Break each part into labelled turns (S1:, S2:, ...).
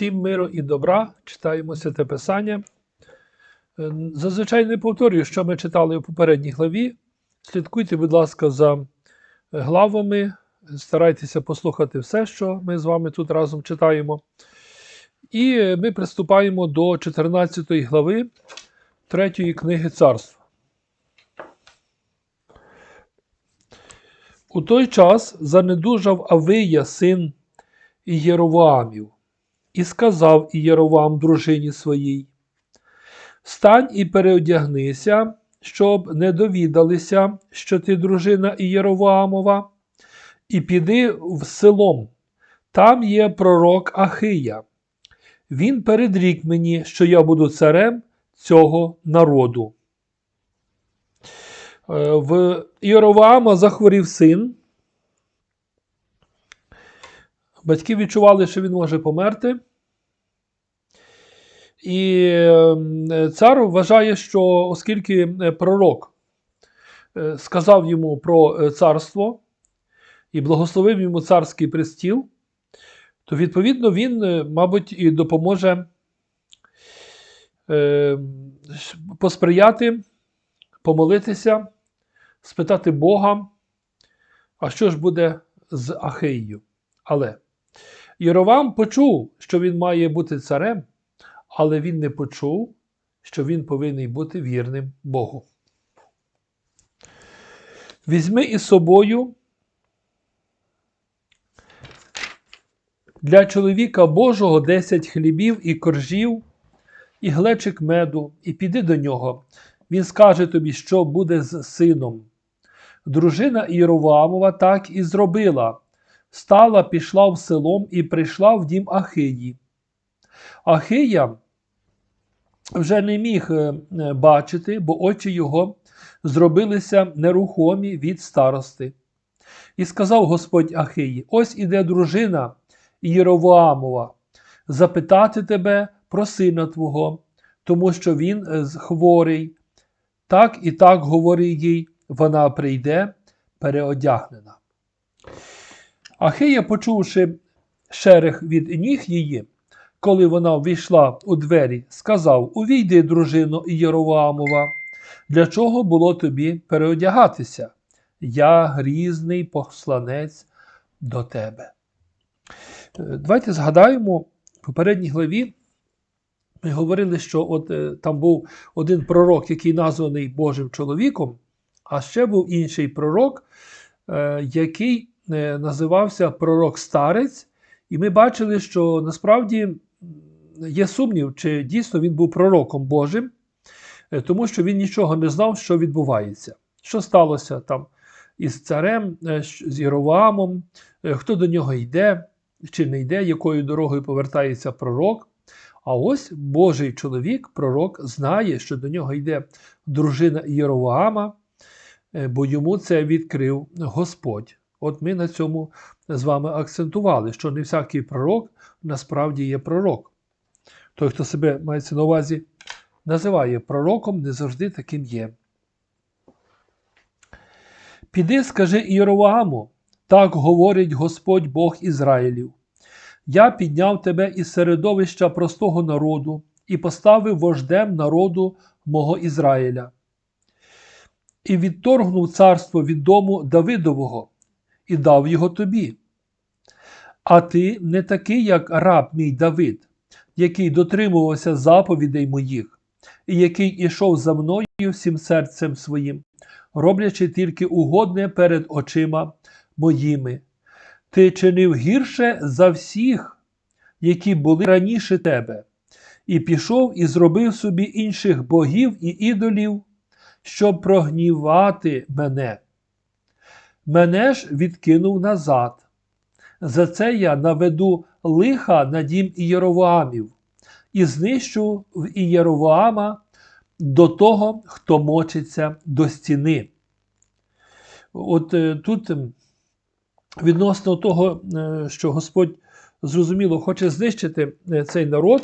S1: Всім миру і добра. Читаємо Святе Писання. Е, Зазвичай не повторюю, що ми читали у попередній главі. Слідкуйте, будь ласка, за е, главами. Старайтеся послухати все, що ми з вами тут разом читаємо. І е, ми приступаємо до 14 глави 3 книги царства. У той час занедужав Авия, син Ієровоамів, і сказав Ієровам дружині своїй: Стань і переодягнися, щоб не довідалися, що ти дружина Ієровоамова, і піди в селом. Там є пророк Ахия. Він передрік мені, що я буду царем цього народу. Е, В Ієровоама захворів син. Батьки відчували, що він може померти. І е, цар вважає, що оскільки е, пророк е, сказав йому про е, царство і благословив йому царський престіл, то відповідно він, мабуть, і допоможе е, посприяти, помолитися, спитати Бога, а що ж буде з Ахеєю. Але Єровам почув, що він має бути царем, але він не почув, що він повинен бути вірним Богу. Візьми із собою для чоловіка Божого 10 хлібів і коржів, і глечик меду, і піди до нього. Він скаже тобі, що буде з сином. Дружина Іровамова так і зробила. Стала, пішла в селом і прийшла в дім Ахиї. Ахия вже не міг е, е, бачити, бо очі його зробилися нерухомі від старости. І сказав Господь Ахиї: Ось іде дружина Єровоамова, запитати тебе про сина твого, тому що він е, хворий. Так і так говори їй, вона прийде переодягнена. Ахия, почувши шерех від ніг її, коли вона ввійшла у двері, сказав: Увійди, дружино Єровоамова, для чого було тобі переодягатися? Я грізний посланець до тебе. Е, Давайте згадаємо в попередній главі. Ми говорили, що от е, там був один пророк, який названий Божим чоловіком, а ще був інший пророк, е, який називався пророк старець. І ми бачили, що насправді є сумнів, чи дійсно він був пророком Божим, е, тому що він нічого не знав, що відбувається. Що сталося там із царем, е, з Єровоамом, е, хто до нього йде, чи не йде, якою дорогою повертається пророк. А ось Божий чоловік, пророк, знає, що до нього йде дружина Єровоама, бо йому це відкрив Господь. От ми на цьому з вами акцентували, що не всякий пророк насправді є пророк. Той, хто себе мається на увазі, називає пророком, не завжди таким є. Піди, скажи Ієровоаму, так говорить Господь Бог Ізраїлів. Я підняв тебе із середовища простого народу і поставив вождем народу мого Ізраїля. І відторгнув царство від дому Давидового і дав його тобі. А ти не такий, як раб мій Давид, який дотримувався заповідей моїх, і який ішов за мною всім серцем своїм, роблячи тільки угодне перед очима моїми. Ти чинив гірше за всіх, які були раніше тебе, і пішов і зробив собі інших богів і ідолів, щоб прогнівати мене. Мене ж відкинув назад. За це я наведу лиха на дім Ієровоамів і знищу в Ієровоама до того, хто мочиться до стіни. От е, тут відносно того, е, що Господь зрозуміло хоче знищити е, цей народ,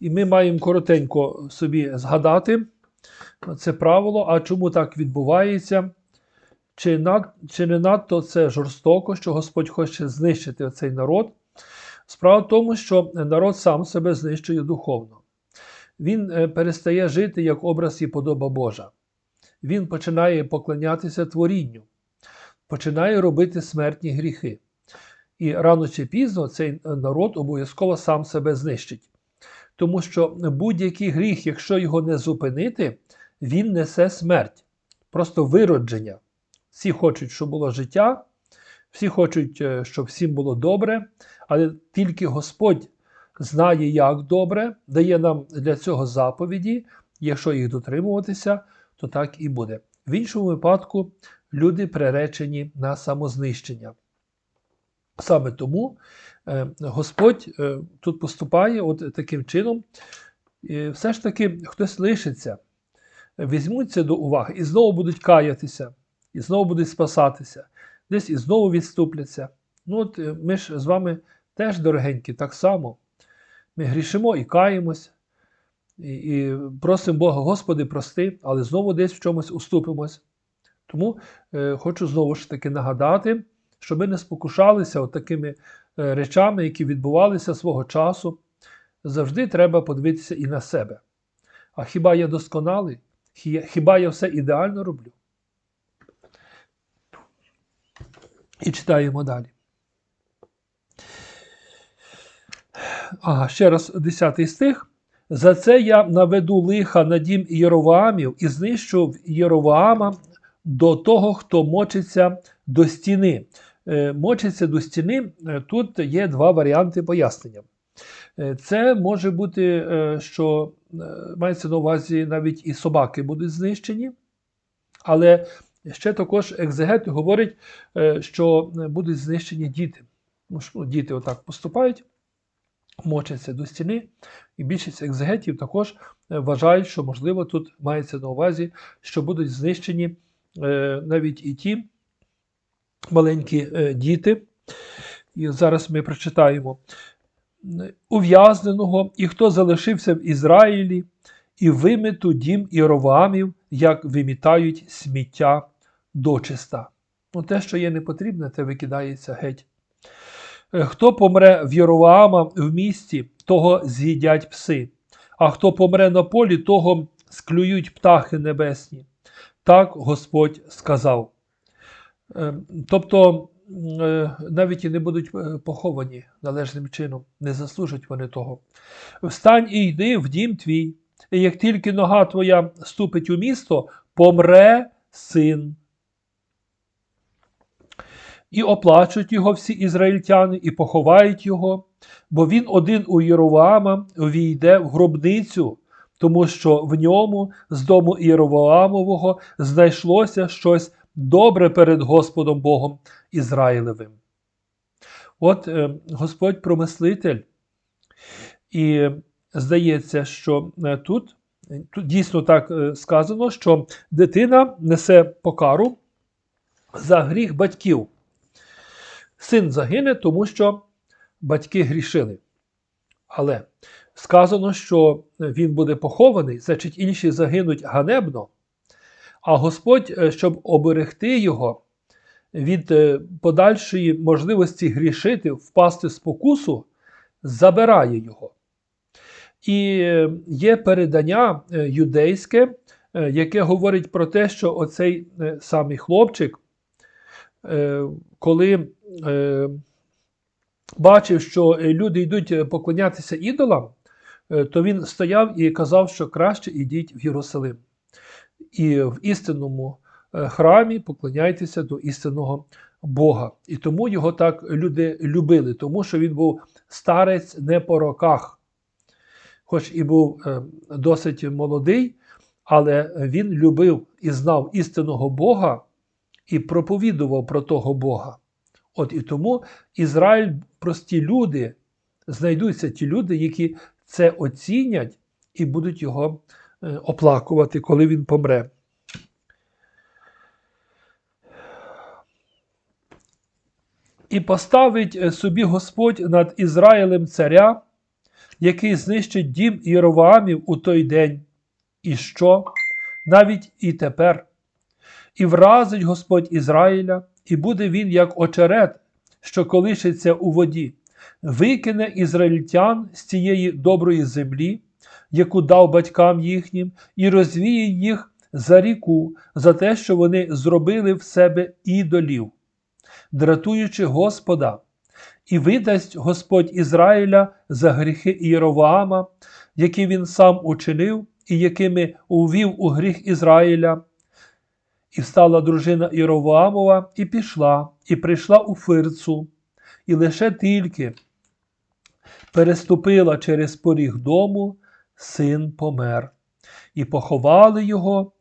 S1: і ми маємо коротенько собі згадати це правило, а чому так відбувається? Чи, над, чи не надто це жорстоко, що Господь хоче знищити цей народ? Справа в тому, що народ сам себе знищує духовно. Він е, перестає жити як образ і подоба Божа. Він починає поклонятися творінню, починає робити смертні гріхи. І рано чи пізно цей народ обов'язково сам себе знищить. Тому що будь-який гріх, якщо його не зупинити, він несе смерть, просто виродження. Всі хочуть, щоб було життя, всі хочуть, е, щоб всім було добре, але тільки Господь знає, як добре, дає нам для цього заповіді, якщо їх дотримуватися, то так і буде. В іншому випадку люди приречені на самознищення. Саме тому е, Господь е, тут поступає от таким чином, і все ж таки хтось лишиться, візьмуться до уваги і знову будуть каятися, і знову будуть спасатися, десь і знову відступляться. Ну от е, Ми ж з вами теж дорогенькі, так само. Ми грішимо і каємось, і, і просимо Бога, Господи, прости, але знову десь в чомусь уступимось. Тому е, хочу знову ж таки нагадати, щоб ми не спокушалися от такими е, речами, які відбувалися свого часу. Завжди треба подивитися і на себе. А хіба я досконалий? Хіба я все ідеально роблю? І читаємо далі. Ага, ще раз 10 стих. За це я наведу лиха на дім Єроваамів і знищу Єроваама до того, хто мочиться до стіни. Е, Мочиться до стіни, е, тут є два варіанти пояснення. Е, Це може бути, що мається на увазі навіть і собаки будуть знищені, але ще також екзегет говорить, е, що будуть знищені діти. Ну, діти отак поступають, мочаться до стіни, і більшість екзегетів також е, вважають, що можливо тут мається на увазі, що будуть знищені е, навіть і ті маленькі е, діти. І зараз ми прочитаємо ув'язненого, і хто залишився в Ізраїлі, і вимиту дім Іровамів, як вимітають сміття дочиста. Ну, те, що є непотрібне, те викидається геть. Е, Хто помре в Єроваама в місті, того з'їдять пси, а хто помре на полі, того склюють птахи небесні. Так Господь сказав. Е, Тобто е, навіть і не будуть поховані належним чином, не заслужать вони того. Встань і йди в дім твій, і як тільки нога твоя ступить у місто, помре син. І оплачуть його всі ізраїльтяни, і поховають його, бо він один у Єроваама війде в гробницю, тому що в ньому з дому Єровоамового знайшлося щось добре перед Господом Богом Ізраїлевим. От е, Господь промислитель, і здається, що е, тут, тут дійсно так е, сказано, що дитина несе покару за гріх батьків. Син загине, тому що батьки грішили. Але сказано, що він буде похований, значить інші загинуть ганебно. А Господь, е, щоб оберегти його від е, подальшої можливості грішити, впасти спокусу, забирає його. І е, є передання юдейське, яке говорить про те, що оцей самий хлопчик, коли е, бачив, що е, люди йдуть е, поклонятися ідолам, е, то він стояв і казав, що краще йдіть в Єрусалим. І в істинному е, храмі поклоняйтеся до істинного Бога. І тому його так люди любили, тому що він був старець не по роках, хоч і був е, досить молодий, але він любив і знав істинного Бога і проповідував про того Бога. От і тому Ізраїль, прості люди, знайдуться ті люди, які це оцінять і будуть його е, оплакувати, коли він помре. І поставить е, собі Господь над Ізраїлем царя, який знищить дім Єроваамів у той день. І що? Навіть і тепер. І вразить Господь Ізраїля, і буде він як очерет, що колишиться у воді, викине ізраїльтян з цієї доброї землі, яку дав батькам їхнім, і розвіє їх за ріку, за те, що вони зробили в себе ідолів, дратуючи Господа, і видасть Господь Ізраїля за гріхи Ієроваама, які він сам учинив, і якими увів у гріх Ізраїля. І встала дружина Іровоамова, і пішла, і прийшла у Фирцу, і лише тільки переступила через поріг дому, син помер, і поховали його,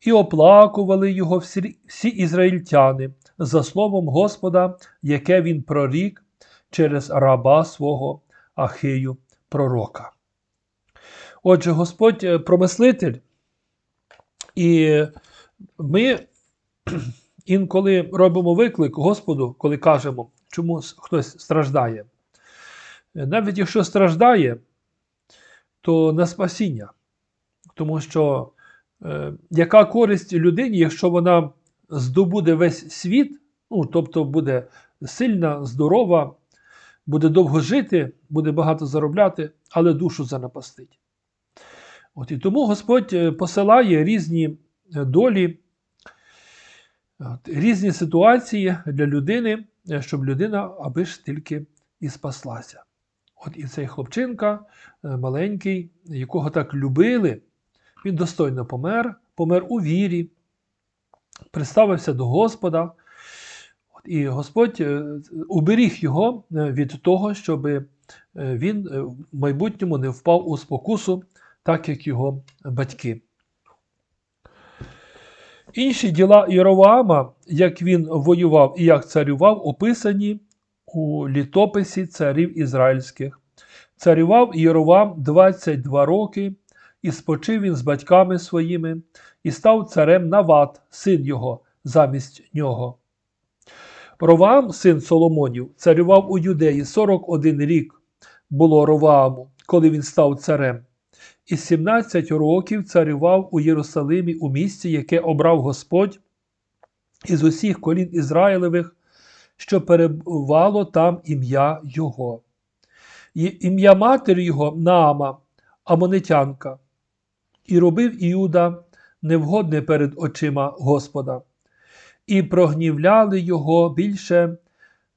S1: і оплакували його всі, всі ізраїльтяни за словом Господа, яке він прорік через раба свого Ахию пророка. Отже, Господь е, промислитель, і ми інколи робимо виклик Господу, коли кажемо, чому хтось страждає. Навіть якщо страждає, то на спасіння. Тому що е, яка користь людині, якщо вона здобуде весь світ, ну, тобто буде сильна, здорова, буде довго жити, буде багато заробляти, але душу занапастить. От І тому Господь е, посилає різні долі, різні ситуації для людини, е, щоб людина аби ж тільки і спаслася. От і цей хлопчинка маленький, якого так любили, він достойно помер, помер у вірі, приставився до Господа. І Господь уберіг його від того, щоб він в майбутньому не впав у спокусу так як його батьки. Інші діла Єровоама, як він воював і як царював, описані у літописі царів ізраїльських. Царював Єровоам 22 роки, і спочив він з батьками своїми, і став царем Нават, син його, замість нього. Роваам, син Соломонів, царював у Юдеї 41 рік було Ровааму, коли він став царем і 17 років царював у Єрусалимі у місці, яке обрав Господь із усіх колін Ізраїлевих, що перебувало там ім'я Його. Ім'я матері його Наама, Амонитянка, і робив Іуда невгодне перед очима Господа, і прогнівляли його більше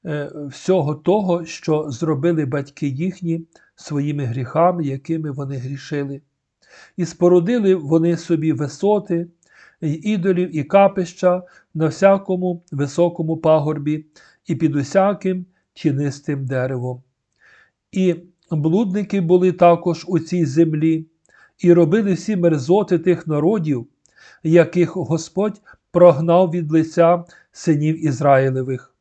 S1: е, всього того, що зробили батьки їхні своїми гріхами, якими вони грішили. І спорудили вони собі висоти, і ідолів, і капища на всякому високому пагорбі, і під усяким тінистим деревом. І блудники були також у цій землі, і робили всі мерзоти тих народів, яких Господь прогнав від лиця синів Ізраїлевих.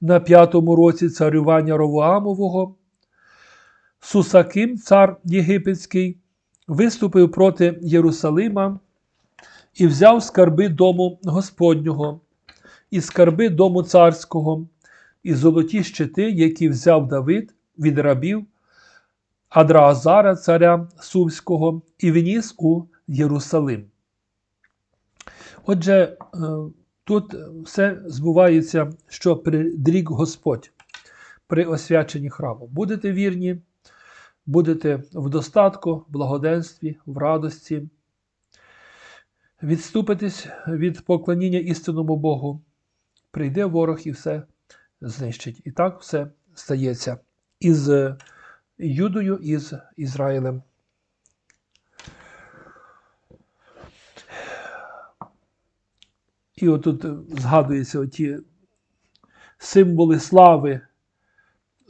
S1: На п'ятому році царювання Ровоамового Сусаким, цар Єгипетський, виступив проти Єрусалима і взяв скарби дому Господнього, і скарби дому царського, і золоті щити, які взяв Давид від рабів Адраазара, царя Сувського, і вніс у Єрусалим. Отже, е, тут все збувається, що придрік Господь при освяченні храму. Будете вірні будете в достатку, в благоденстві, в радості, відступитесь від поклоніння істинному Богу, прийде ворог і все знищить. І так все стається із Юдою, і з Ізраїлем. І отут згадуються оті символи слави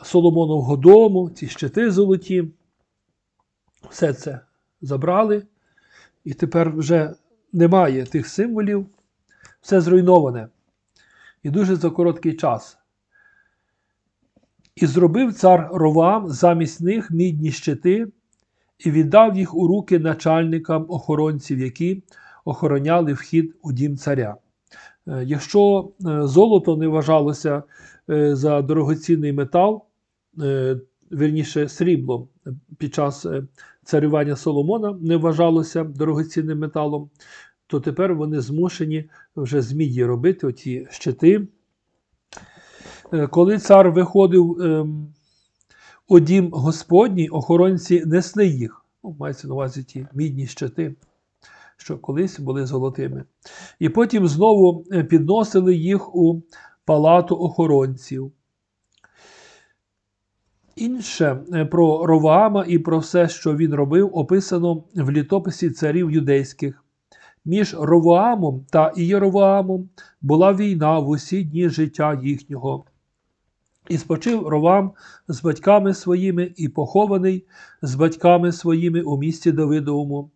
S1: Соломонового дому, ці щити золоті. Все це забрали. І тепер вже немає тих символів, все зруйноване. І дуже за короткий час. І зробив цар Ровам замість них мідні щити і віддав їх у руки начальникам охоронців, які охороняли вхід у дім царя. Е, якщо е, золото не вважалося е, за дорогоцінний метал, верніше срібло під час е, царювання Соломона не вважалося дорогоцінним металом, то тепер вони змушені вже з міді робити оті щити. Е, Коли цар виходив ем, у дім Господній, охоронці несли їх. Ну, мається на увазі ті мідні щити, що колись були золотими. І потім знову е, підносили їх у палату охоронців. Інше е, про Роваама і про все, що він робив, описано в літописі царів юдейських. Між Ровоамом та Ієровоамом була війна в усі дні життя їхнього. І спочив Ровам з батьками своїми і похований з батьками своїми у місті Давидовому,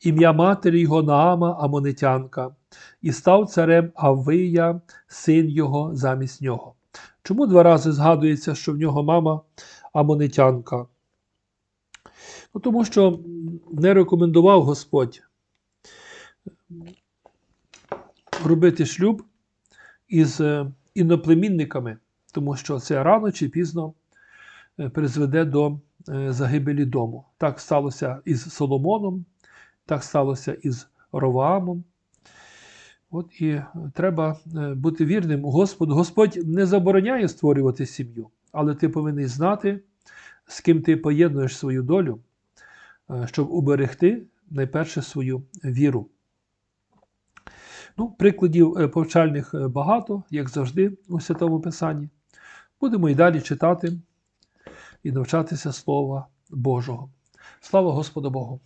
S1: ім'я матері його Наама Амонитянка, і став царем Аввия, син його замість нього. Чому два рази згадується, що в нього мама Амонитянка? Ну, тому що не рекомендував Господь робити шлюб із е, іноплемінниками, тому що це рано чи пізно е, призведе до е, загибелі дому. Так сталося із Соломоном, так сталося із Роваамом. От і треба бути вірним Господу. Господь не забороняє створювати сім'ю, але ти повинен знати, з ким ти поєднуєш свою долю, е, щоб уберегти найперше свою віру. Ну, прикладів е, повчальних е, багато, як завжди, у Святому Писанні. Будемо і далі читати і навчатися Слова Божого. Слава Господу Богу!